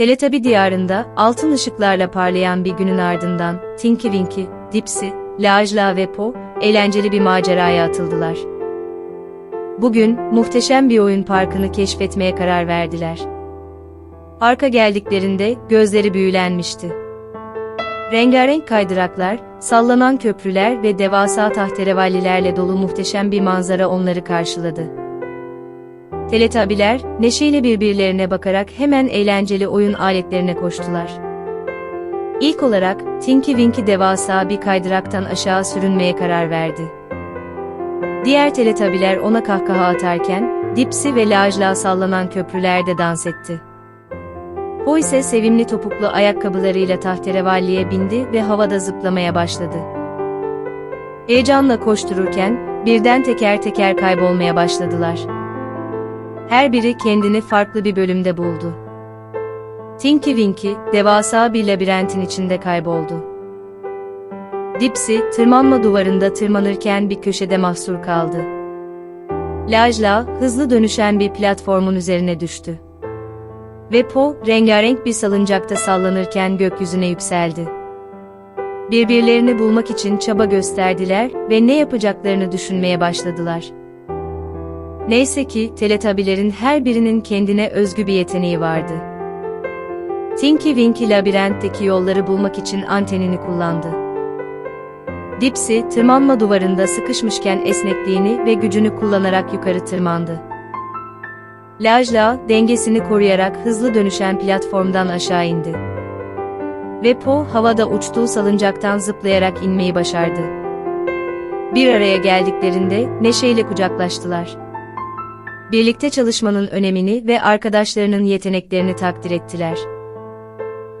Teletabi diyarında altın ışıklarla parlayan bir günün ardından Tinky Winky, Dipsy, Lajla ve Po eğlenceli bir maceraya atıldılar. Bugün muhteşem bir oyun parkını keşfetmeye karar verdiler. Parka geldiklerinde gözleri büyülenmişti. Rengarenk kaydıraklar, sallanan köprüler ve devasa tahterevallilerle dolu muhteşem bir manzara onları karşıladı. Teletabiler, neşeyle birbirlerine bakarak hemen eğlenceli oyun aletlerine koştular. İlk olarak, Tinky Winky devasa bir kaydıraktan aşağı sürünmeye karar verdi. Diğer teletabiler ona kahkaha atarken, Dipsy ve Lajla sallanan köprülerde dans etti. O ise sevimli topuklu ayakkabılarıyla tahterevalliye bindi ve havada zıplamaya başladı. Heyecanla koştururken, birden teker teker kaybolmaya başladılar. Her biri kendini farklı bir bölümde buldu. Tinky Winky, devasa bir labirentin içinde kayboldu. Dipsy, tırmanma duvarında tırmanırken bir köşede mahsur kaldı. Lajla, hızlı dönüşen bir platformun üzerine düştü. Ve Po, rengarenk bir salıncakta sallanırken gökyüzüne yükseldi. Birbirlerini bulmak için çaba gösterdiler ve ne yapacaklarını düşünmeye başladılar. Neyse ki, teletabilerin her birinin kendine özgü bir yeteneği vardı. Tinky Winky labirentteki yolları bulmak için antenini kullandı. Dipsy, tırmanma duvarında sıkışmışken esnekliğini ve gücünü kullanarak yukarı tırmandı. Lajla, dengesini koruyarak hızlı dönüşen platformdan aşağı indi. Ve Po, havada uçtuğu salıncaktan zıplayarak inmeyi başardı. Bir araya geldiklerinde neşeyle kucaklaştılar. Birlikte çalışmanın önemini ve arkadaşlarının yeteneklerini takdir ettiler.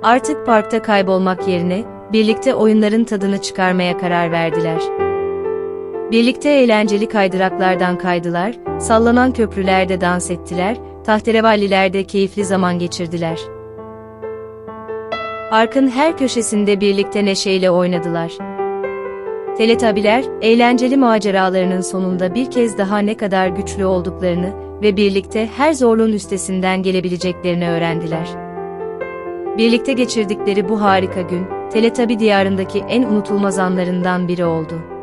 Artık parkta kaybolmak yerine, birlikte oyunların tadını çıkarmaya karar verdiler. Birlikte eğlenceli kaydıraklardan kaydılar, sallanan köprülerde dans ettiler, tahterevallilerde keyifli zaman geçirdiler. Parkın her köşesinde birlikte neşeyle oynadılar. Teletabiler, eğlenceli maceralarının sonunda bir kez daha ne kadar güçlü olduklarını ve birlikte her zorluğun üstesinden gelebileceklerini öğrendiler. Birlikte geçirdikleri bu harika gün, Teletabi diyarındaki en unutulmaz anlarından biri oldu.